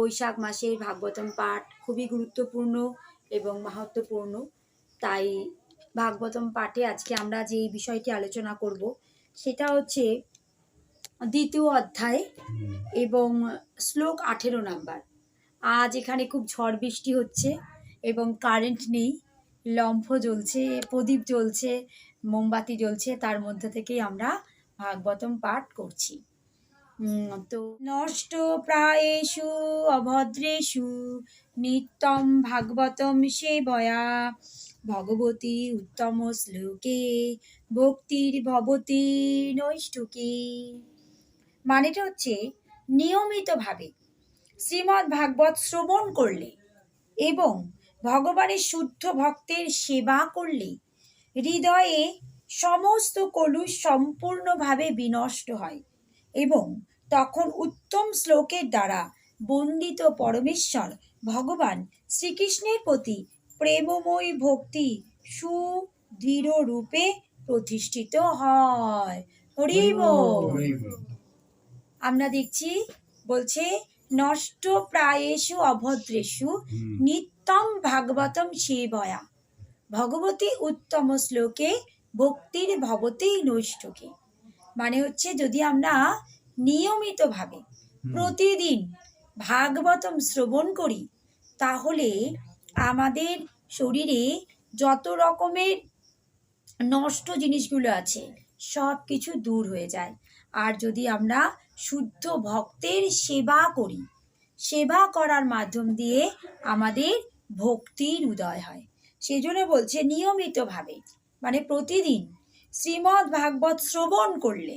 বৈশাখ মাসের ভাগবতম পাঠ খুবই গুরুত্বপূর্ণ এবং মাহাত্মপূর্ণ তাই ভাগবতম পাঠে আজকে আমরা যে বিষয়টি আলোচনা করব, সেটা হচ্ছে দ্বিতীয় অধ্যায় এবং শ্লোক আঠেরো নাম্বার। আজ এখানে খুব ঝড় বৃষ্টি হচ্ছে এবং কারেন্ট নেই, লম্ফ জ্বলছে, প্রদীপ জ্বলছে, মোমবাতি জ্বলছে, তার মধ্যে থেকেই আমরা ভাগবতম পাঠ করছি। তো নষ্ট প্রায়েষু, অভদ্রেষু, নিত্যম ভাগবতম সেবয়া। ভগবতী উত্তম শ্লোকে, ভক্তির ভবতী নৈষ্ঠুকি মানেটা হচ্ছে নিয়মিতভাবে শ্রীমদ্ ভাগবত শ্রবণ করলে এবং ভগবানের শুদ্ধ ভক্তের সেবা করলে হৃদয়ে সমস্ত কলুষ সম্পূর্ণভাবে বিনষ্ট হয় এবং তখন উত্তম শ্লোকের দ্বারা বন্দিত পরমেশ্বর ভগবান শ্রীকৃষ্ণের প্রতি প্রেমময়ী ভক্তি সুদৃঢ় রূপে প্রতিষ্ঠিত হয়। হরি বল। আমরা দেখছি বলছে নষ্ট প্রায়েষু অভদ্রেষু নিত্যম ভাগবতম সেবয়া। ভগবতী উত্তম শ্লোকে ভক্তির ভবতেই নৈষ্ঠকে। মানে হচ্ছে যদি আমরা নিয়মিতভাবে প্রতিদিন ভাগবতম শ্রবণ করি তাহলে আমাদের শরীরে যত রকমের নষ্ট জিনিসগুলো আছে সব কিছু দূর হয়ে যায়। আর যদি আমরা শুদ্ধ ভক্তের সেবা করি সেবা করার মাধ্যম দিয়ে আমাদের ভক্তির উদয় হয়। সেই জন্য বলছে নিয়মিতভাবে মানে প্রতিদিন শ্রীমদ্ ভাগবত শ্রবণ করলে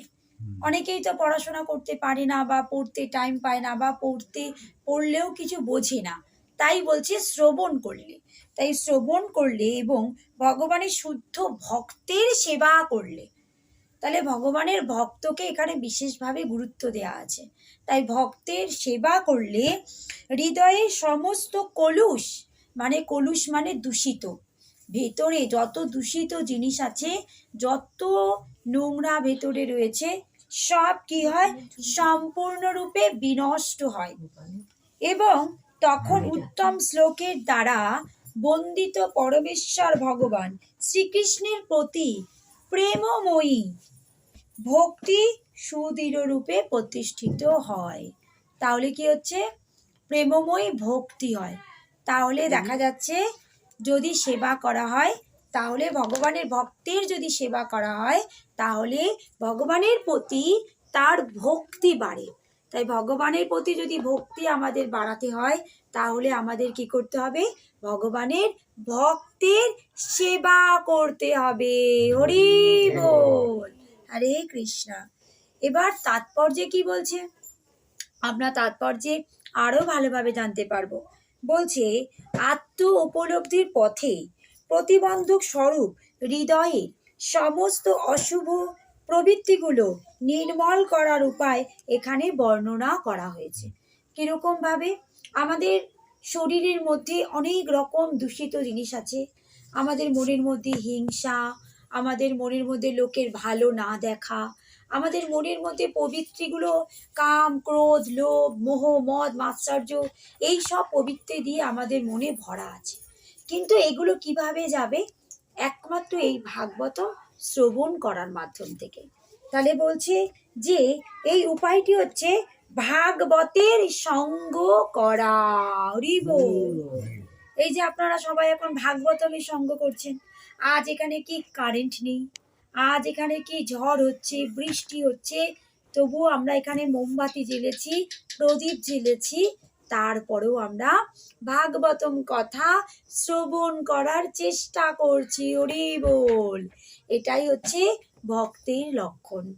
অনেকেই তো পড়াশোনা করতে পারে না বা পড়তে টাইম পায় না বা পড়তে, পড়লেও কিছু বোঝে না। তাই বলছে শ্রবণ করলে। তাই শ্রবণ করলে এবং ভগবানের শুদ্ধ ভক্তের সেবা করলে। তাহলে ভগবানের ভক্তকে এখানে বিশেষভাবে গুরুত্ব দেওয়া আছে। তাই ভক্তের সেবা করলে হৃদয়ে সমস্ত কলুষ মানে কলুষ মানে দূষিত। ভেতরে যত দূষিত জিনিস আছে, যত নোংরা ভেতরে রয়েছে সব কি হয়? সম্পূর্ণরূপে বিনষ্ট হয়। এবং তখন উত্তম শ্লোকের দ্বারা বন্দিত পরমেশ্বর ভগবান শ্রীকৃষ্ণের প্রতি প্রেমময়ী ভক্তি সুদৃঢ় রূপে প্রতিষ্ঠিত হয়। তাহলে কি হচ্ছে? প্রেমময়ী ভক্তি হয়। তাহলে দেখা যাচ্ছে যদি সেবা করা হয় তাহলে ভগবানের ভক্তের যদি সেবা করা হয়, তাহলে ভগবানের প্রতি তার ভক্তি বাড়ে। তাই ভগবানের প্রতি যদি ভক্তি আমাদের বাড়াতে হয়, তাহলে আমাদের কি করতে হবে? ভগবানের ভক্তের সেবা করতে হবে। হরি বল। হরে কৃষ্ণা। এবার তাৎপর্যে কি বলছে? আমরা তাৎপর্যে আরও ভালোভাবে জানতে পারব। বলছে, আত্ম উপলব্ধির পথে প্রতিবন্ধক স্বরূপ হৃদয়ে সমস্ত অশুভ প্রবৃত্তিগুলো নির্মল করার উপায় এখানে বর্ণনা করা হয়েছে। কীরকম ভাবে? আমাদের শরীরের মধ্যে অনেক রকম দূষিত জিনিস আছে। আমাদের মনের মধ্যে হিংসা, আমাদের মনের মধ্যে লোকের ভালো না দেখা, আমাদের মনের মধ্যে প্রবৃত্তিগুলো কাম, ক্রোধ, লোভ, মোহ, মদ, মাৎসর্য, এই সব প্রবৃত্তি দিয়ে আমাদের মনে ভরা আছে। কিন্তু এগুলো কীভাবে যাবে? একমাত্র এই ভাগবত শ্রবণ করার মাধ্যম থেকে। তাহলে বলছে যে এই উপায়টি হচ্ছে ভাগবতের সঙ্গ করা। এই যে আপনারা সবাই এখন ভাগবতমে সঙ্গ করছেন। আজ এখানে কি কারেন্ট নেই? আজ এখানে কি ঝড় হচ্ছে বৃষ্টি হচ্ছে? তবুও আমরা এখানে মোমবাতি জ্বেলেছি প্রদীপ জ্বেলেছি তারপরেও আমরা ভাগবতম কথা শ্রবণ করার চেষ্টা করছি হরি বল। এটাই হচ্ছে ভক্তের লক্ষণ।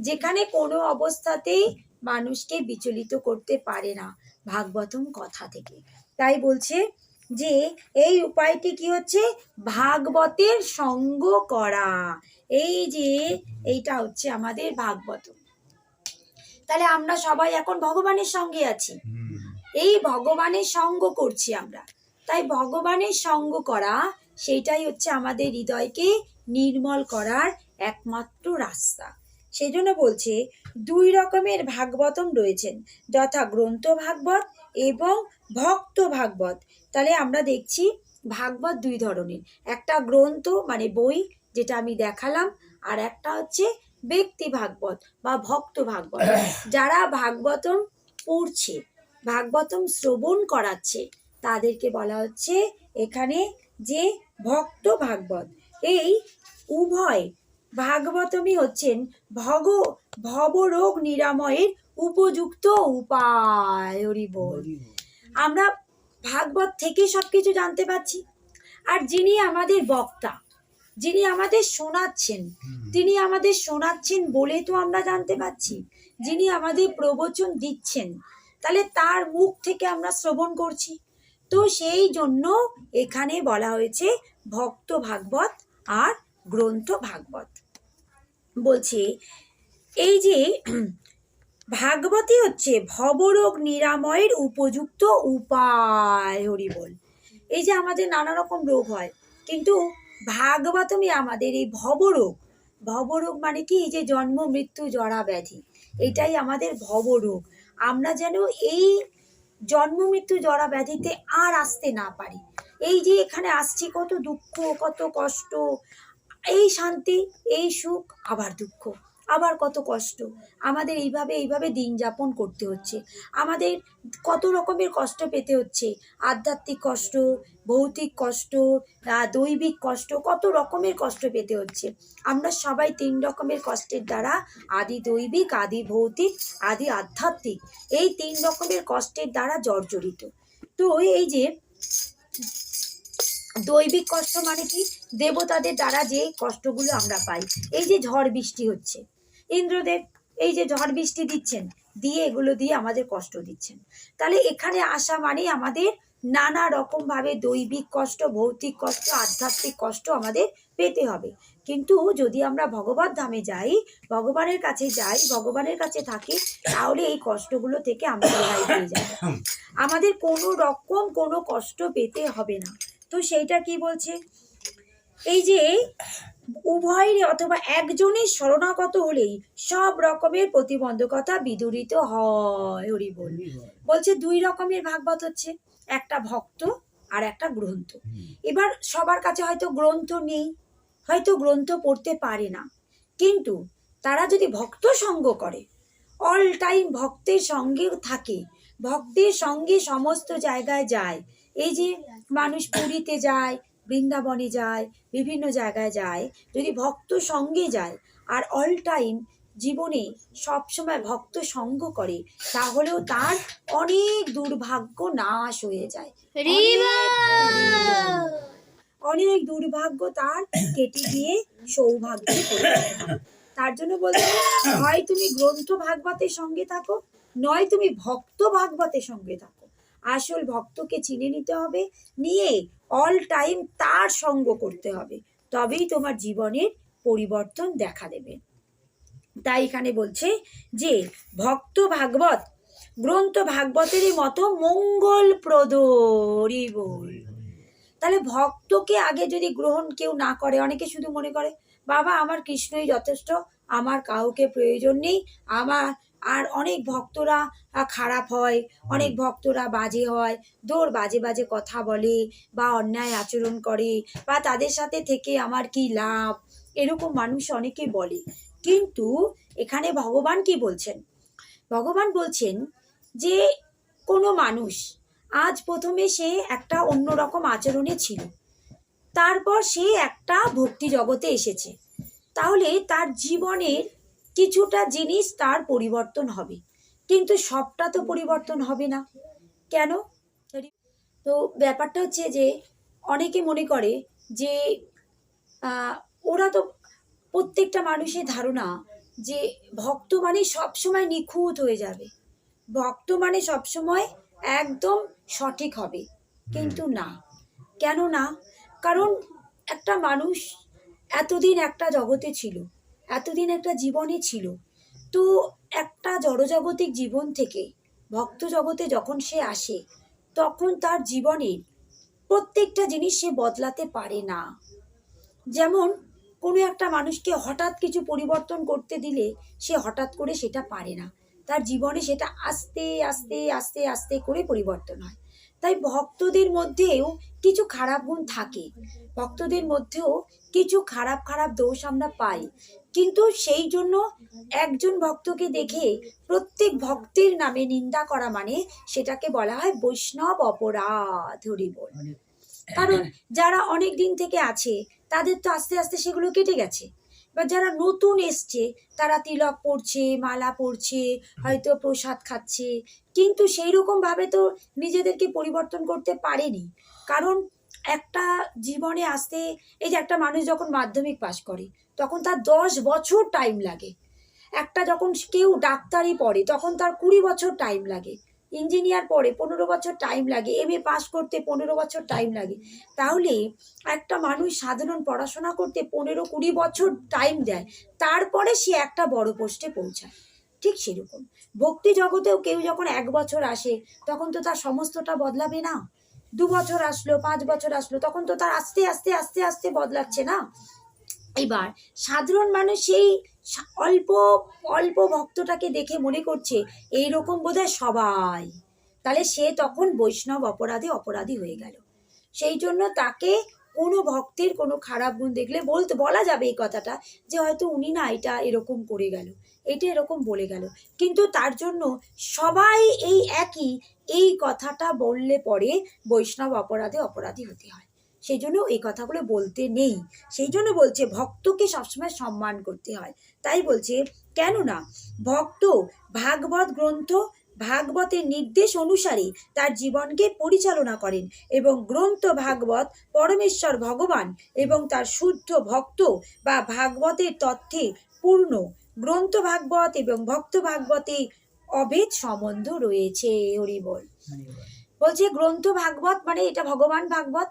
যেখানে কোনো অবস্থাতেই মানুষকে বিচলিত করতে পারে না ভাগবতম কথা থেকে। তাই বলছে যে, এই উপায়টি কি হচ্ছে? ভাগবতের সঙ্গ করা। এই যে, এইটা হচ্ছে আমাদের ভাগবত তাহলে আমরা সবাই এখন ভগবানের সঙ্গে আছি। এই ভগবানের সঙ্গ করছি আমরা। তাই ভগবানের সঙ্গ করা, সেইটাই হচ্ছে আমাদের হৃদয়কে নির্মল করার একমাত্র রাস্তা। সেই জন্য বলছে, দুই রকমের ভাগবতম রয়েছেন, যথা গ্রন্থ ভাগবত এবং ভক্ত ভাগবত। তাহলে আমরা দেখছি ভাগবত দুই ধরনের, একটা গ্রন্থ মানে বই যেটা আমি দেখালাম, আর একটা হচ্ছে ব্যক্তি ভাগবত বা ভক্ত ভাগবত। যারা ভাগবতম পড়ছে ভাগবতম শ্রবণ করাচ্ছে। তাদেরকে বলা হচ্ছে এখানে যে ভক্ত ভাগবত এই উভয় ভাগবতমই হচ্ছেন ভগ ভবরোগ নিরাময়ের উপযুক্ত উপায় বল আমরা ভাগবত থেকে সব কিছু জানতে পারছি। আর যিনি আমাদের বক্তা যিনি আমাদের শোনাচ্ছেন তিনি আমাদের শোনাচ্ছেন বলে তো আমরা জানতে পারছি। যিনি আমাদের প্রবচন দিচ্ছেন তাহলে তার মুখ থেকে আমরা শ্রবণ করছি। তো সেই জন্য এখানে বলা হয়েছে ভক্ত ভাগবত আর গ্রন্থ ভাগবত। বলছে, এই যে ভাগবতী হচ্ছে ভবরোগ নিরাময়ের উপযুক্ত উপায় হরি বল এই যে আমাদের নানা রকম রোগ হয়, কিন্তু ভাগবতমই আমাদের এই ভবরোগ। ভবরোগ মানে কি? এই যে জন্ম, মৃত্যু জরা ব্যাধি এটাই আমাদের ভবরোগ। আমরা যেন এই জন্ম মৃত্যু জরা ব্যাধিতে আর আসতে না পারি। এই যে এখানে আসছি, কত দুঃখ, কত কষ্ট, এই শান্তি, এই সুখ, আবার দুঃখ, আবার কত কষ্ট। আমাদের এইভাবে এইভাবে দিন যাপন করতে হচ্ছে। আমাদের কত রকমের কষ্ট পেতে হচ্ছে। আধ্যাত্মিক কষ্ট ভৌতিক কষ্ট দৈবিক কষ্ট, কত রকমের কষ্ট পেতে হচ্ছে। আমরা সবাই তিন রকমের কষ্টের দ্বারা আদি দৈবিক, আদি ভৌতিক, আদি আধ্যাত্মিক, এই তিন রকমের কষ্টের দ্বারা জর্জরিত। তো এই যে দৈবিক কষ্ট মানে কি? দেবতাদের দ্বারা যে কষ্টগুলো আমরা পাই। এই যে ঝড় বৃষ্টি হচ্ছে। ইন্দ্রদেব এই যে ঝড় বৃষ্টি দিচ্ছেন, দিয়ে এগুলো দিয়ে আমাদের কষ্ট দিচ্ছেন। তাহলে এখানে আসা মানে আমাদের নানা রকম ভাবে দৈবিক কষ্ট, ভৌতিক কষ্ট, আধ্যাত্মিক কষ্ট আমাদের পেতে হবে। কিন্তু যদি আমরা ভগবত ধামে যাই, ভগবানের কাছে যাই, ভগবানের কাছে থাকি, তাহলে এই কষ্টগুলো থেকে আমরা রেহাই পেয়ে যাব আমাদের কোনো রকম কোনো কষ্ট পেতে হবে না। তো সেইটা কি বলছে? এই যে উভয়ের অথবা একজনের শরণাগত হলেই সব রকমের প্রতিবন্ধকতা বিদূরিত হয় হরি বল। বলছে দুই রকমের ভাগবত হচ্ছে একটা ভক্ত আর একটা গ্রন্থ। এবার সবার কাছে হয়তো গ্রন্থ নেই হয়তো গ্রন্থ পড়তে পারে না। কিন্তু তারা যদি ভক্ত সঙ্গ করে অল টাইম ভক্তের সঙ্গে থাকে ভক্তের সঙ্গে সমস্ত জায়গায় যায় এই যে মানুষ পুরীতে যায় বৃন্দাবনে যায়, বিভিন্ন জায়গায় যায়, যদি ভক্ত সঙ্গে যায় আর অল টাইম জীবনে সবসময় ভক্ত সঙ্গ করে, তাহলেও তার অনেক দুর্ভাগ্য নাশ হয়ে যায়। অনেক দুর্ভাগ্য। তার কেটে গিয়ে সৌভাগ্য তার জন্য বলছে, হয় তুমি গ্রন্থ ভাগবতের সঙ্গে থাকো, নয় তুমি ভক্ত ভাগবতের সঙ্গে থাকো। আসল ভক্তকে চিনে নিতে হবে, নিয়ে অল টাইম তার সঙ্গ করতে হবে। তবেই তোমার জীবনের পরিবর্তন দেখা দেবে। তাই এখানে বলছে যে, ভক্ত ভাগবত, গ্রন্থ ভাগবতেরই মতো মঙ্গলপ্রদ হরি বল তাহলে ভক্তকে আগে যদি গ্রহণ কেউ না করে, অনেকে শুধু মনে করে, বাবা, আমার কৃষ্ণই যথেষ্ট, আমার কাউকে প্রয়োজন নেই, আমার আর অনেক ভক্তরা খারাপ হয় অনেক ভক্তরা বাজে হয় দৌড় বাজে বাজে কথা বলে বা অন্যায় আচরণ করে বা তাদের সাথে থেকে আমার কি লাভ? এরকম মানুষ অনেকে বলে। কিন্তু এখানে ভগবান কি বলছেন? ভগবান বলছেন যে কোনো মানুষ আজ প্রথমে সে একটা অন্যরকম আচরণে ছিল। তারপর সে একটা ভক্তি জগতে এসেছে। তাহলে তার জীবনের কিছুটা জিনিস তার পরিবর্তন হবে। কিন্তু সবটা তো পরিবর্তন হবে না। কেন? তো ব্যাপারটা হচ্ছে যে, অনেকে মনে করে যে ওরা তো প্রত্যেকটা মানুষের ধারণা যে, ভক্ত মানে সবসময় নিখুঁত হয়ে যাবে। ভক্ত মানে সবসময় একদম সঠিক হবে, কিন্তু না। কেন না কারণ একটা মানুষ এতদিন একটা জগতে ছিল এতদিন একটা জীবনে ছিল। তো একটা জড়জাগতিক জীবন থেকে, ভক্ত জগতে যখন সে আসে, তখন তার জীবনের প্রত্যেকটা জিনিস সে বদলাতে পারে না। যেমন, কোনো একটা মানুষকে হঠাৎ কিছু পরিবর্তন করতে দিলে সে হঠাৎ করে সেটা পারে না। তার জীবনে সেটা আস্তে আস্তে আস্তে আস্তে করে পরিবর্তন হয়। তাই ভক্তদের মধ্যেও কিছু খারাপ গুণ থাকে। ভক্তদের মধ্যেও কিছু খারাপ খারাপ দোষ আমরা পাই। কিন্তু সেই জন্য একজন ভক্তকে দেখে প্রত্যেক ভক্তের নামে নিন্দা করা মানে সেটাকে বলা হয় বৈষ্ণব অপরাধ বল। কারণ যারা অনেক দিন থেকে আছে তাদের তো আস্তে আস্তে সেগুলো কেটে গেছে। এবার যারা নতুন এসছে, তারা তিলক পড়ছে মালা পড়ছে হয়তো প্রসাদ খাচ্ছে। কিন্তু সেই রকমভাবে তো নিজেদেরকে পরিবর্তন করতে পারেনি। কারণ একটা জীবনে আসতে এই যে একটা মানুষ যখন মাধ্যমিক পাশ করে, তখন তার দশ বছর টাইম লাগে। একটা যখন কেউ ডাক্তারি পড়ে, তখন তার কুড়ি বছর টাইম লাগে। ইঞ্জিনিয়ার পড়ে পনেরো বছর টাইম লাগে এম এ পাস করতে পনেরো বছর টাইম লাগে। তাহলে একটা মানুষ সাধারণ পড়াশোনা করতে পনেরো কুড়ি বছর টাইম দেয়, তারপরে সে একটা বড় পোস্টে পৌঁছায়। ঠিক সেরকম। ভক্তি জগতেও কেউ যখন এক বছর আসে, তখন তো তার সমস্তটা বদলাবে না। দু বছর আসলো, পাঁচ বছর আসলো, তখন তো তার আস্তে আস্তে আস্তে আস্তে বদলাচ্ছে না। এবার সাধারণ মানুষ সেই অল্প অল্প ভক্তটাকে দেখে মনে করছে এই রকম বোধহয় সবাই। তাহলে সে তখন বৈষ্ণব অপরাধে অপরাধী হয়ে গেল। সেই জন্য তাকে কোনো ভক্তের কোনো খারাপ গুণ দেখলে বলতে বলা যাবে এই কথাটা যে হয়তো উনি না এটা এরকম করে গেল, এটা এরকম বলে গেল। কিন্তু তার জন্য সবাই এই একই, এই কথাটা বললে পরে বৈষ্ণব অপরাধে অপরাধী হতে হয়। সেই জন্য এই কথাগুলো বলতে নেই। সেই জন্য বলছে ভক্তকে সবসময় সম্মান করতে হয়। তাই বলছে কেননা ভক্ত ভাগবত গ্রন্থ ভাগবতের নির্দেশ অনুসারে তার জীবনকে পরিচালনা করেন এবং গ্রন্থ ভাগবত পরমেশ্বর ভগবান এবং তার শুদ্ধ ভক্ত বা ভাগবতের তথ্যে পূর্ণ। গ্রন্থ ভাগবত এবং ভক্ত ভাগবতে অভেদ সম্বন্ধ রয়েছে হরিবল। বলছে গ্রন্থ ভাগবত মানে এটা ভগবান ভাগবত?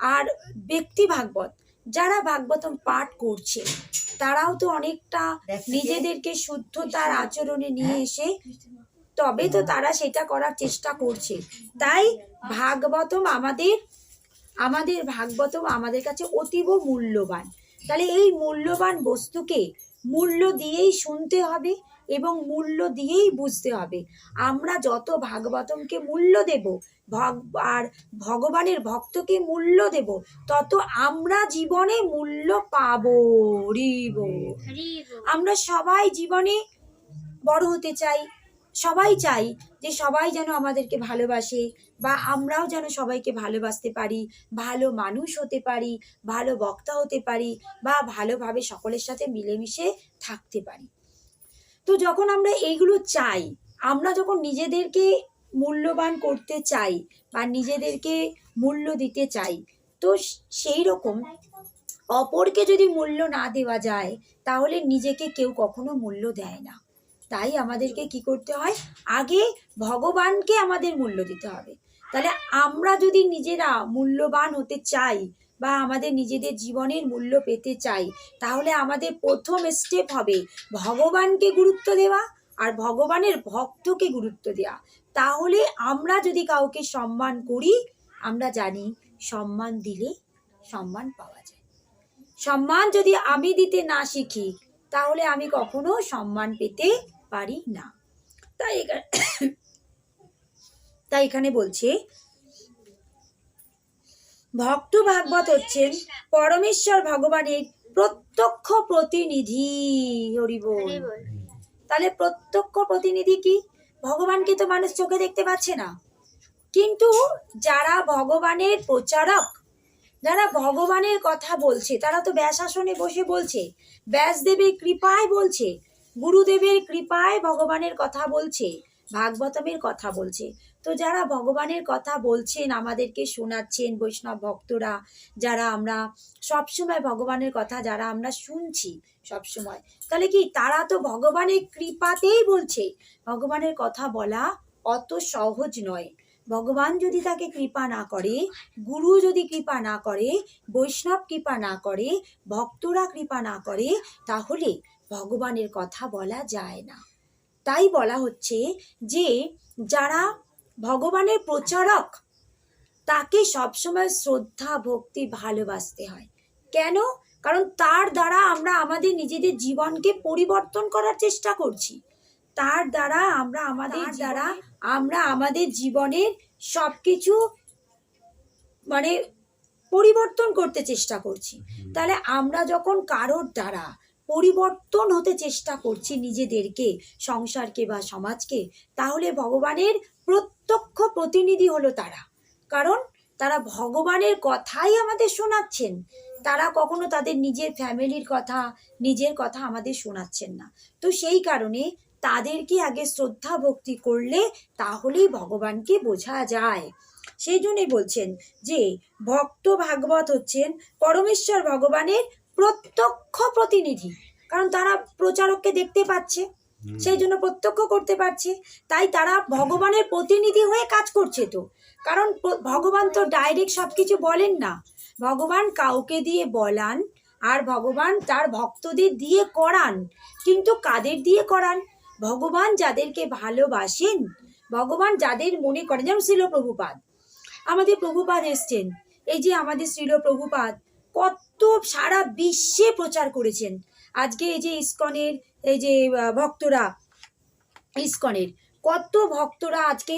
আর ব্যক্তি ভাগবত যারা ভাগবতম পাঠ করছে তারাও তো অনেকটা নিজেদেরকে শুদ্ধতার আচরণে নিয়ে এসে তবে তো তারা সেটা করার চেষ্টা করছে। তাই ভাগবতম আমাদের আমাদের ভাগবতম আমাদের কাছে অতীব মূল্যবান। তাহলে এই মূল্যবান বস্তুকে মূল্য দিয়েই শুনতে হবে এবং মূল্য দিয়েই বুঝতে হবে। আমরা যত ভাগবতমকে মূল্য দেব ভগ- আর ভগবানের ভক্তকে মূল্য দেব তত আমরা জীবনে মূল্য পাবো রিব। আমরা সবাই জীবনে বড় হতে চাই সবাই চাই যে সবাই যেন আমাদেরকে ভালোবাসে বা আমরাও যেন সবাইকে ভালোবাসতে পারি, ভালো মানুষ হতে পারি, ভালো বক্তা হতে পারি বা ভালোভাবে সকলের সাথে মিলেমিশে থাকতে পারি। তো যখন আমরা এইগুলো চাই, আমরা যখন নিজেদেরকে মূল্যবান করতে চাই বা নিজেদেরকে মূল্য দিতে চাই, তো সেই রকম অপরকে যদি মূল্য না দেওয়া যায়, তাহলে নিজেকে কেউ কখনো মূল্য দেয় না। তাই আমাদেরকে কি করতে হয়? আগে ভগবানকে আমাদের মূল্য দিতে হবে। তাহলে আমরা যদি নিজেরা মূল্যবান হতে চাই বা আমাদের নিজেদের জীবনের মূল্য পেতে চাই, তাহলে আমাদের প্রথম স্টেপ হবে ভগবানকে গুরুত্ব দেওয়া আর ভগবানের ভক্তকে গুরুত্ব দেওয়া। তাহলে আমরা যদি কাউকে সম্মান করি, আমরা জানি সম্মান দিলে সম্মান পাওয়া যায়। সম্মান যদি আমি দিতে না শিখি, তাহলে আমি কখনো সম্মান পেতে পারি না। তাই তাই এখানে বলছে ভক্ত ভাগবত হচ্ছেন পরমেশ্বর ভগবানের প্রত্যক্ষ প্রতিনিধি হরিবোল তাহলে প্রত্যক্ষ প্রতিনিধি কি? ভগবানকে তো মানুষ চোখে দেখতে পাচ্ছে না। কিন্তু যারা ভগবানের প্রচারক যারা ভগবানের কথা বলছে তারা তো ব্যাসাসনে বসে বলছে ব্যাসদেবের কৃপায় বলছে গুরুদেবের কৃপায় ভগবানের কথা বলছে ভাগবতমের কথা বলছে। তো যারা ভগবানের কথা বলছেন, আমাদেরকে শোনাচ্ছেন বৈষ্ণব ভক্তরা, যারা আমরা সবসময় ভগবানের কথা যারা আমরা শুনছি সবসময়, তাহলে কি তারা তো ভগবানের কৃপাতেই বলছে? ভগবানের কথা বলা অত সহজ নয়। ভগবান যদি তাকে কৃপা না করে, গুরু যদি কৃপা না করে, বৈষ্ণব কৃপা না করে, ভক্তরা কৃপা না করে, তাহলে ভগবানের কথা বলা যায় না। তাই বলা হচ্ছে যে যারা ভগবানের প্রচারক তাকে সবসময় শ্রদ্ধা ভক্তি ভালোবাসতে হয়। কেন? কারণ তার দ্বারা আমরা আমাদের নিজেদের জীবনকে পরিবর্তন করার চেষ্টা করছি। তার দ্বারা আমরা আমাদের দ্বারা আমরা আমাদের জীবনের সব কিছু মানে পরিবর্তন করতে চেষ্টা করছি। তাহলে আমরা যখন কারোর দ্বারা পরিবর্তন হতে চেষ্টা করছি নিজেদেরকে সংসারকে বা সমাজকে তাহলে ভগবানের প্রত্যক্ষ প্রতিনিধি হলো তারা। কারণ তারা ভগবানের কথাই আমাদের শোনাচ্ছেন। তারা কখনো তাদের নিজের ফ্যামিলির কথা, নিজের কথা আমাদের শোনাচ্ছেন না। তো সেই কারণে তাদেরকে আগে শ্রদ্ধা ভক্তি করলে তাহলেই ভগবানকে বোঝা যায়। সেই জন্যই বলছেন যে, ভক্ত ভাগবত হচ্ছেন পরমেশ্বর ভগবানের প্রত্যক্ষ প্রতিনিধি। কারণ তারা প্রচারককে দেখতে পাচ্ছে। সেই জন্য প্রত্যক্ষ করতে পারছে, তাই তারা ভগবানের প্রতিনিধি হয়ে কাজ করছে তো। কারণ ভগবান তো ডাইরেক্ট সব কিছু বলেন না। ভগবান কাউকে দিয়ে বলান, আর ভগবান তার ভক্তদের দিয়ে করান, কিন্তু কাদের দিয়ে করান? ভগবান যাদেরকে ভালোবাসেন, ভগবান যাদের মনে করেন। যেমন শিল প্রভুপাদ, আমাদের প্রভুপাদ এসছেন। এই যে আমাদের শ্রীল প্রভুপাদ কত সারা বিশ্বে প্রচার করেছেন। আজকে এই যে ইস্কনের, এই যে ভক্তরা, ইস্কনের, কত ভক্তরা আজকে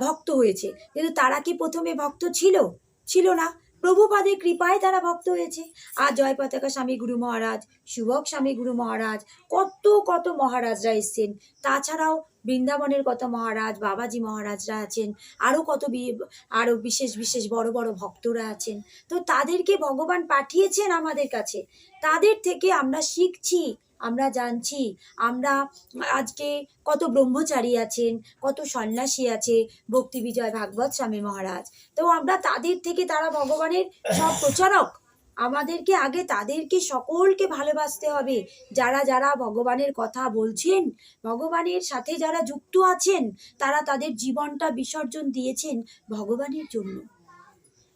ভক্ত হয়েছে। কিন্তু তারা কি প্রথমে ভক্ত ছিল? ছিল না। প্রভুপাদের কৃপায় তারা ভক্ত হয়েছে। আর জয় পতাকা স্বামী গুরু মহারাজ শুভক স্বামী গুরু মহারাজ, কত কত মহারাজরা এসছেন। তাছাড়াও বৃন্দাবনের কত মহারাজ, বাবাজি মহারাজরা আছেন। আরও কত আরও বিশেষ বিশেষ বড় বড় ভক্তরা আছেন। তো তাদেরকে ভগবান পাঠিয়েছেন আমাদের কাছে। তাদের থেকে আমরা শিখছি। আমরা জানছি, আমরা আজকে কত ব্রহ্মচারী আছেন, কত সন্ন্যাসী আছে ভক্তি বিজয় ভাগবত স্বামী মহারাজ। তো আমরা তাদের থেকে তারা ভগবানের সব প্রচারক। আমাদেরকে আগে তাদেরকে সকলকে ভালোবাসতে হবে। যারা যারা ভগবানের কথা বলছেন, ভগবানের সাথে যারা যুক্ত আছেন, তারা তাদের জীবনটা বিসর্জন দিয়েছেন ভগবানের জন্য।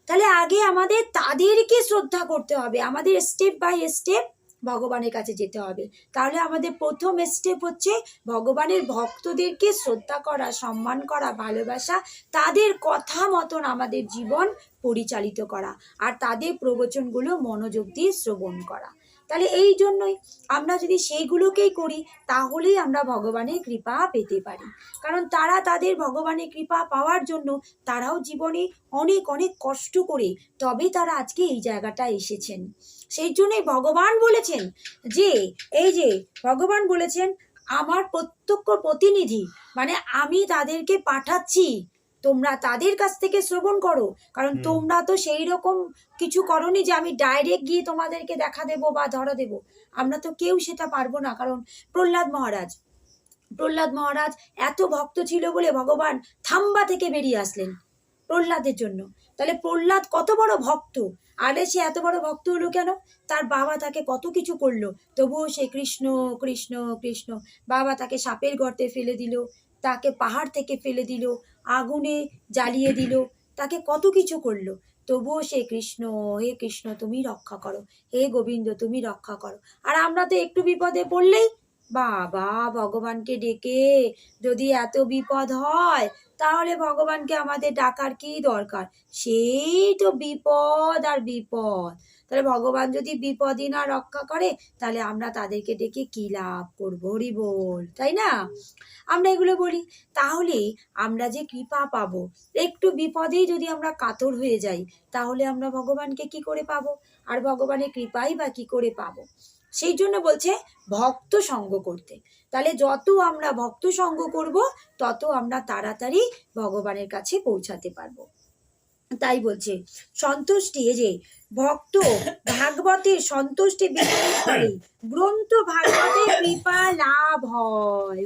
তাহলে আগে আমাদের তাদেরকে শ্রদ্ধা করতে হবে। আমাদের স্টেপ বাই স্টেপ ভগবানের কাছে যেতে হবে। তাহলে আমাদের প্রথম স্টেপ হচ্ছে ভগবানের ভক্তদেরকে শ্রদ্ধা করা, সম্মান করা, ভালোবাসা, তাদের কথা মতন আমাদের জীবন পরিচালিত করা আর তাদের প্রবচনগুলো মনোযোগ দিয়ে শ্রবণ করা। তাহলে এই জন্যই আমরা যদি সেইগুলোকেই করি তাহলেই আমরা ভগবানের কৃপা পেতে পারি। কারণ তারা তাদের ভগবানের কৃপা পাওয়ার জন্য তারাও জীবনে অনেক অনেক কষ্ট করে তবে তারা আজকে এই জায়গাটা এসেছেন। সেই জন্যই ভগবান বলেছেন যে এই যে ভগবান বলেছেন আমার প্রত্যক্ষ প্রতিনিধি মানে আমি তাদেরকে পাঠাচ্ছি। তোমরা তাদের কাছ থেকে শ্রবণ করো। কারণ তোমরা তো সেই রকম কিছু করনি যে আমি ডাইরেক্ট গিয়ে তোমাদেরকে দেখা দেব বা ধরা দেব। আমরা তো কেউ সেটা পারব না। কারণ প্রহ্লাদ মহারাজ প্রহ্লাদ মহারাজ এত ভক্ত ছিল বলে ভগবান থাম্বা থেকে বেরিয়ে আসলেন প্রহ্লাদের জন্য। তাহলে প্রহ্লাদ কত বড় ভক্ত? আরে সে এত বড় ভক্ত হলো কেন? তার বাবা তাকে কত কিছু করল। তবুও সে কৃষ্ণ কৃষ্ণ কৃষ্ণ। বাবা তাকে সাপের গর্তে ফেলে দিল, তাকে পাহাড় থেকে ফেলে দিল, আগুনে জ্বালিয়ে দিল, তাকে কত কিছু করল। তবুও সে কৃষ্ণ, হে কৃষ্ণ, তুমি রক্ষা করো। হে গোবিন্দ, তুমি রক্ষা করো। আর আমরা তো একটু বিপদে পড়লেই বাবা, ভগবানকে ডেকে যদি এত বিপদ হয়, তাহলে ভগবানকে আমাদের ডাকার কি দরকার? সেই তো বিপদ আর বিপদ। তাহলে ভগবান যদি বিপদই না রক্ষা করে, তাহলে আমরা তাদেরকে ডেকে কি লাভ করব? হরি বল, তাই না? আমরা এগুলো বলি। তাহলে আমরা যে কৃপা পাবো, একটু বিপদেই যদি আমরা কাতর হয়ে যাই, তাহলে আমরা ভগবানকে কি করে পাবো? আর ভগবানের কৃপাই বা কি করে পাবো? সেই জন্য বলছে ভক্ত সঙ্গ করতে। তাহলে যত আমরা ভক্ত সঙ্গ করব তত আমরা তাড়াতাড়ি ভগবানের কাছে পৌঁছাতে পারব। তাই বলছে সন্তুষ্টি এই যে ভক্ত ভাগবতের সন্তুষ্টি বিতরণ করে গ্রন্থ ভাগবতের কৃপা লাভ হয়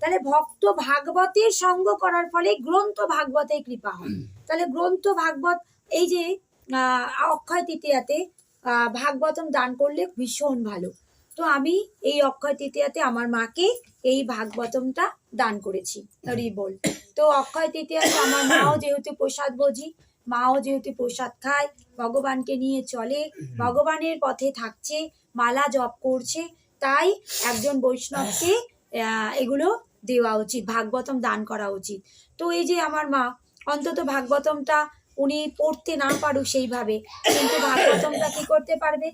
তাহলে ভক্ত ভাগবতের সঙ্গ করার ফলে গ্রন্থ ভাগবতের কৃপা হয়। তাহলে গ্রন্থ ভাগবত এই যে আহ, অক্ষয় তৃতীয়াতে ভাগবতম দান করলে ভীষণ ভালো। তো আমি এই অক্ষয় তৃতীয়াতে আমার মাকে এই ভাগবতমটা দান করেছি হরি বল তো অক্ষয় তৃতীয়াতে আমার মাও যেহেতু প্রসাদ বোঝি মাও যেহেতু প্রসাদ খায় ভগবানকে নিয়ে চলে ভগবানের পথে থাকছে মালা জপ করছে তাই একজন বৈষ্ণবকে এগুলো দেওয়া উচিত ভাগবতম দান করা উচিত। তো এই যে আমার মা অন্তত ভাগবতমটা উনি পড়তে না পারুক সেইভাবে। কিন্তু ভাগবতমটা কি করতে পারবে?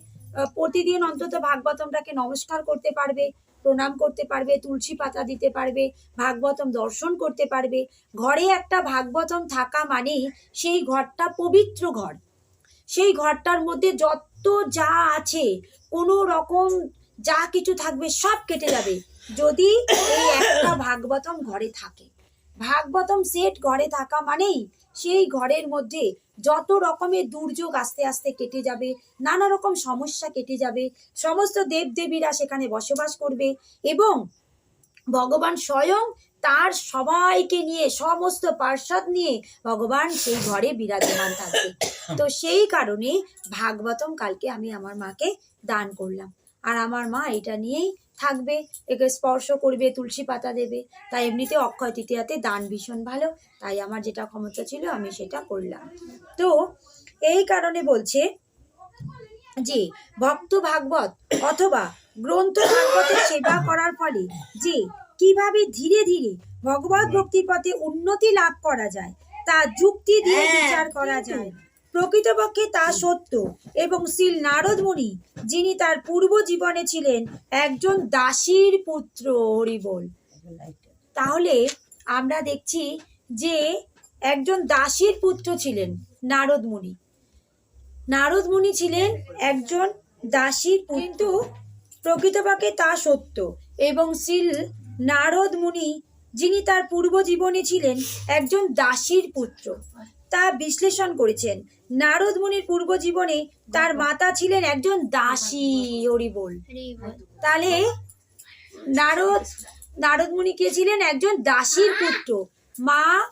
প্রতিদিন অন্তত ভাগবতমটাকে নমস্কার করতে পারবে, প্রণাম করতে পারবে, তুলসী পাতা দিতে পারবে, ভাগবতম দর্শন করতে পারবে। ঘরে একটা ভাগবতম থাকা মানেই সেই ঘরটা পবিত্র ঘর। সেই ঘরটার মধ্যে যত যা আছে, কোনো রকম যা কিছু থাকবে সব কেটে যাবে, যদি এই একটা ভাগবতম ঘরে থাকে। ভাগবতম সেট ঘরে থাকা মানেই সেই ঘরের মধ্যে যত রকমের দুর্যোগ আস্তে আস্তে কেটে যাবে, নানা রকম সমস্যা কেটে যাবে, সমস্ত দেবদেবীরা সেখানে বসবাস করবে এবং ভগবান স্বয়ং তার সবাইকে নিয়ে, সমস্ত পার্ষদ নিয়ে ভগবান সেই ঘরে বিরাজমান থাকবে। তো সেই কারণে ভাগবতম কালকে আমি আমার মাকে দান করলাম। আর আমার মা এটা নিয়েই থাকবে একে স্পর্শ করবে তুলসী পাতা দেবে। তাই এমনিতে অক্ষয় তৃতীয়াতে দান ভীষণ ভালো। তাই আমার যেটা ক্ষমতা ছিল আমি সেটা করলাম। তো এই কারণে বলছে যে ভক্ত ভাগবত অথবা গ্রন্থ ভাগবতের সেবা করার ফলে যে কীভাবে ধীরে ধীরে ভগবত ভক্তির পথে উন্নতি লাভ করা যায় তা যুক্তি দিয়ে হ্যাঁ, বিচার করা যায়। প্রকৃতপক্ষে তা সত্য এবং শ্রীল নারদ মুনি যিনি তার পূর্ব জীবনে ছিলেন একজন দাসীর পুত্র হরিবোল তাহলে আমরা দেখছি যে একজন দাসীর পুত্র ছিলেন নারদ মুনি নারদ মুনি ছিলেন একজন দাসীর পুত্র। প্রকৃতপক্ষে তা সত্য এবং শ্রীল নারদ মুনি যিনি তার পূর্ব জীবনে ছিলেন একজন দাসীর পুত্র। তা বিশ্লেষণ করেছেন। নারদ মুনির পূর্ব জীবনে তার মাতা ছিলেন একজন দাসী হরিবোল। তাহলে নারদ নারদ মুনি কে ছিলেন? একজন দাসীর পুত্র। মা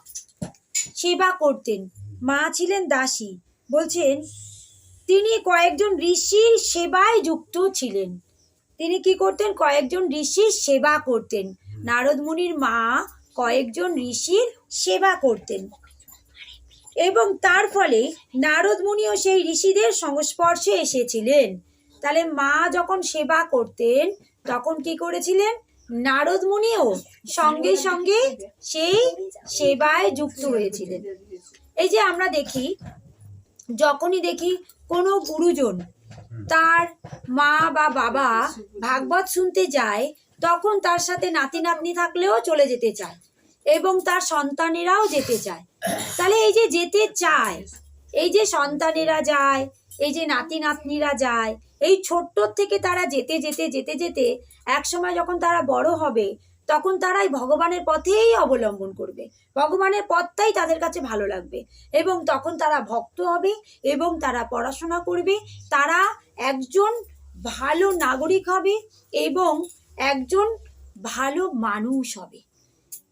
সেবা করতেন। মা ছিলেন দাসী। বলছেন, তিনি কয়েকজন ঋষির সেবায় যুক্ত ছিলেন। তিনি কি করতেন? কয়েকজন ঋষির সেবা করতেন। নারদ মুনির মা কয়েকজন ঋষির সেবা করতেন। এবং তার ফলে নারদ মুনিও সেই ঋষিদের সংস্পর্শে এসেছিলেন। তাহলে মা যখন সেবা করতেন, তখন কি করেছিলেন? নারদ মুনিও সঙ্গে সঙ্গে সেই সেবায় যুক্ত হয়েছিলেন। এই যে আমরা দেখি, যখনই দেখি কোনো গুরুজন তার মা বা বাবা ভাগবত শুনতে যায় তখন তার সাথে নাতি নাতনি থাকলেও চলে যেতে চায় এবং তার সন্তানেরাও যেতে চায়। তাহলে এই যে যেতে চায়, এই যে সন্তানেরা যায়, এই যে নাতি নাতনিরা যায়, এই ছোট্ট থেকে তারা যেতে যেতে যেতে যেতে এক সময় যখন তারা বড় হবে, তখন তারাই ভগবানের পথেই অবলম্বন করবে। ভগবানের পথটাই তাদের কাছে ভালো লাগবে এবং তখন তারা ভক্ত হবে এবং তারা পড়াশোনা করবে, তারা একজন ভালো নাগরিক হবে এবং একজন ভালো মানুষ হবে।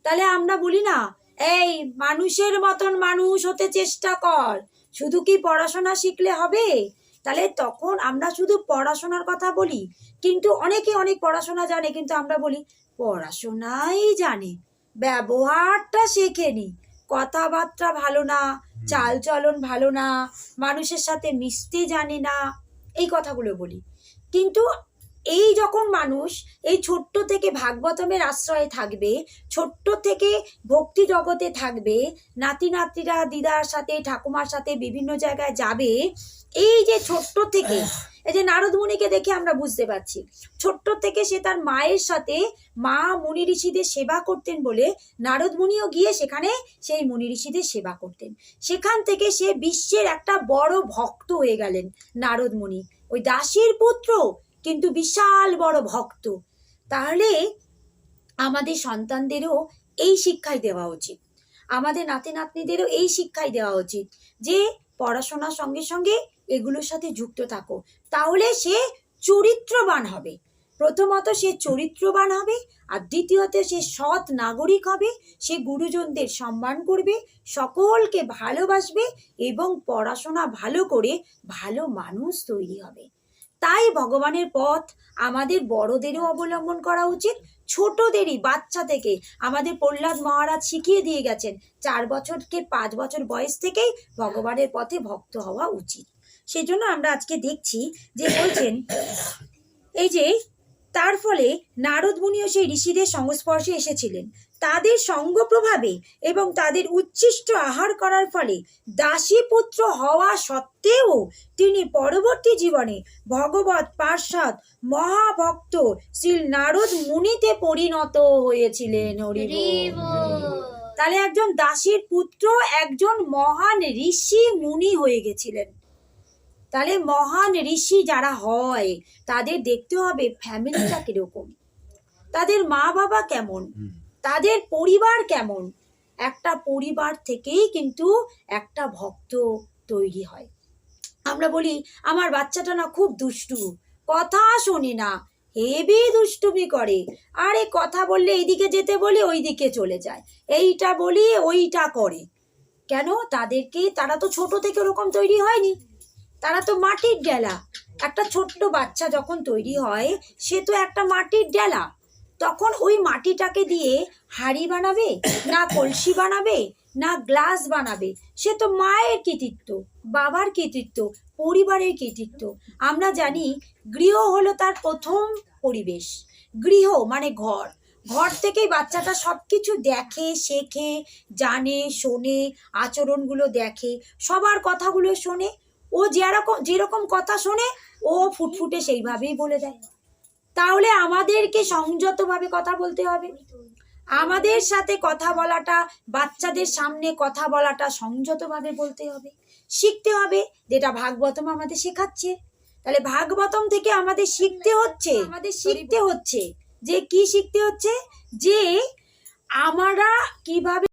তাহলে আমরা বলি না এই মানুষের মতন মানুষ হতে চেষ্টা কর শুধু কি পড়াশোনা শিখলে হবে? তাহলে তখন আমরা শুধু পড়াশোনার কথা বলি কিন্তু অনেকে অনেক পড়াশোনা জানে কিন্তু আমরা বলি পড়াশোনাই জানে ব্যবহারটা শেখে শেখেনি কথাবার্তা ভালো না চালচলন ভালো না মানুষের সাথে মিশতে জানে না এই কথাগুলো বলি। কিন্তু এই যখন মানুষ এই ছোট্ট থেকে ভাগবতমের আশ্রয়ে থাকবে, ছোট্ট থেকে ভক্তি জগতে থাকবে, নাতি, নাতিরা, দিদার সাথে, ঠাকুমার সাথে বিভিন্ন জায়গায় যাবে, এই যে ছোট্ট থেকে, এই যে নারদ মুনিকে দেখে আমরা বুঝতে পারছি, ছোট্ট থেকে সে তার মায়ের সাথে মা মুনি ঋষিদের সেবা করতেন বলে নারদ মুনিও গিয়ে সেখানে সেই মুনি ঋষিদের সেবা করতেন। সেখান থেকে সে বিশ্বের একটা বড় ভক্ত হয়ে গেলেন নারদ মুনি। ওই দাসীর পুত্র কিন্তু বিশাল বড় ভক্ত। তাহলে আমাদের সন্তানদেরও এই শিক্ষাই দেওয়া উচিত। আমাদের নাতি নাতনিদেরও এই শিক্ষাই দেওয়া উচিত যে পড়াশোনার সঙ্গে সঙ্গে এগুলোর সাথে যুক্ত থাকো। তাহলে সে চরিত্রবান হবে। প্রথমত সে চরিত্রবান হবে আর দ্বিতীয়ত সে সৎ নাগরিক হবে, সে গুরুজনদের সম্মান করবে, সকলকে ভালোবাসবে এবং পড়াশোনা ভালো করে ভালো মানুষ তৈরি হবে। তাই ভগবানের পথ আমাদের বড়দেরও অবলম্বন করা উচিত, ছোটদেরই, বাচ্চা থেকে। আমাদের প্রহ্লাদ মহারাজ শিখিয়ে দিয়ে গেছেন, চার বছরকে পাঁচ বছর বয়স থেকেই ভগবানের পথে ভক্ত হওয়া উচিত। সেজন্য আমরা আজকে দেখছি যে বলছেন, এই যে তার ফলে নারদ মুনিও সেই ঋষিদের সংস্পর্শে এসেছিলেন। তাদের সঙ্গ প্রভাবে এবং তাদের উচ্ছিষ্ট আহার করার ফলে দাসীপুত্র হওয়া সত্ত্বেও তিনি পরবর্তী জীবনে ভগবত পার্শ্বদ মহাভক্ত শ্রী নারদ মুনিতে পরিণত হয়েছিলেন। তাহলে একজন দাসীর পুত্র একজন মহান ঋষি মুনি হয়ে গেছিলেন। তাহলে মহান ঋষি যারা হয় তাদের দেখতে হবে ফ্যামিলিটা কীরকম। তাদের মা বাবা কেমন তাদের পরিবার কেমন? একটা পরিবার থেকেই কিন্তু একটা ভক্ত তৈরি হয়। আমরা বলি, আমার বাচ্চাটা না খুব দুষ্টু। কথা শোনে না। হেবি দুষ্টুমি করে। আরে কথা বললে এইদিকে যেতে বলি ওইদিকে চলে যায়। এইটা বলি, ওইটা করে। কেন? তাদেরকে, তারা তো ছোট থেকে ওরকম তৈরি হয়নি। তারা তো মাটির ডেলা। একটা ছোট্ট বাচ্চা যখন তৈরি হয়, সে তো একটা মাটির ডেলা। তখন ওই মাটিটাকে দিয়ে হাড়ি বানাবে, না কলসি বানাবে, না গ্লাস বানাবে। সে তো মায়ের কৃতিত্ব, বাবার কৃতিত্ব, পরিবারের কৃতিত্ব। আমরা জানি গৃহ হলো তার প্রথম পরিবেশ। গৃহ মানে ঘর। ঘর থেকেই বাচ্চাটা সব কিছু দেখে, শেখে, জানে, শোনে, আচরণগুলো দেখে, সবার কথাগুলো শোনে। ও যেরকম যেরকম কথা শোনে, ও ফুটফুটে সেইভাবেই বলে দেয়। তাহলে আমাদেরকে সংযতভাবে কথা বলতে হবে। আমাদের সাথে কথা বলাটা বাচ্চাদের সামনে কথা বলাটা সংযতভাবে বলতে হবে। শিখতে হবে যেটা ভাগবতম আমাদের শেখাচ্ছে। তাহলে ভাগবতম থেকে আমাদের শিখতে হচ্ছে আমাদের শিখতে হচ্ছে। যে কি শিখতে হচ্ছে? যে আমরা কীভাবে